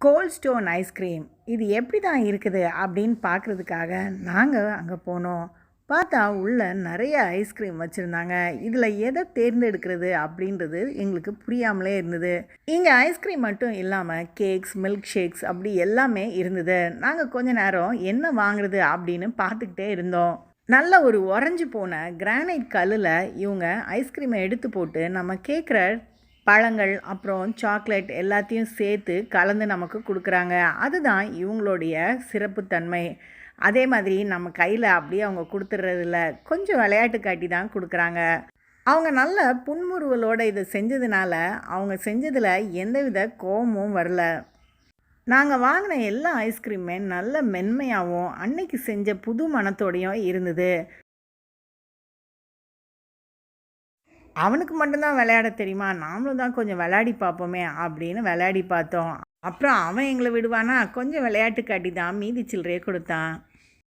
Gold stone ice cream இது எப்படி தான் இருக்குது அப்படின்னு பார்க்குறதுக்காக நாங்கள் அங்கே போனோம். பார்த்தா உள்ள நிறைய ஐஸ்கிரீம் வச்சுருந்தாங்க. இதில் எதை தேர்ந்தெடுக்கிறது அப்படின்றது எங்களுக்கு புரியாமலே இருந்தது. இங்கே ஐஸ்கிரீம் மட்டும் இல்லாமல் கேக்ஸ் மில்க் ஷேக்ஸ் அப்படி எல்லாமே இருந்தது. நாங்கள் கொஞ்ச நேரம் என்ன வாங்குறது அப்படின்னு பார்த்துக்கிட்டே இருந்தோம். நல்ல ஒரு உறைஞ்சி போன கிரானைட் கல்லில் இவங்க ஐஸ்கிரீமை எடுத்து போட்டு நம்ம கேட்குற பழங்கள் அப்புறம் சாக்லேட் எல்லாத்தையும் சேர்த்து கலந்து நமக்கு கொடுக்குறாங்க. அதுதான் இவங்களுடைய சிறப்புத்தன்மை அதே மாதிரி நம்ம கையில் அப்படியே அவங்க கொடுத்துட்றதில்ல கொஞ்சம் விளையாட்டு காட்டி தான் கொடுக்குறாங்க. அவங்க நல்ல புன்முறுவலோடு இதை செஞ்சதுனால அவங்க செஞ்சதில் எந்தவித கோபமும் வரல. நாங்கள் வாங்கின எல்லா ஐஸ்கிரீமே நல்ல மென்மையாகவும் அன்னைக்கு செஞ்ச புது மனத்தோடையும் இருந்தது. அவனுக்கு மட்டும்தான் விளையாட தெரியுமா? நாமளும் தான் கொஞ்சம் விளையாடி பார்ப்போமே அப்படின்னு விளையாடி பார்த்தோம். அப்புறம் அவன் எங்களை விடுவானா? கொஞ்சம் விளையாட்டு காட்டி தான் மீதி சில்லறையே கொடுத்தான்.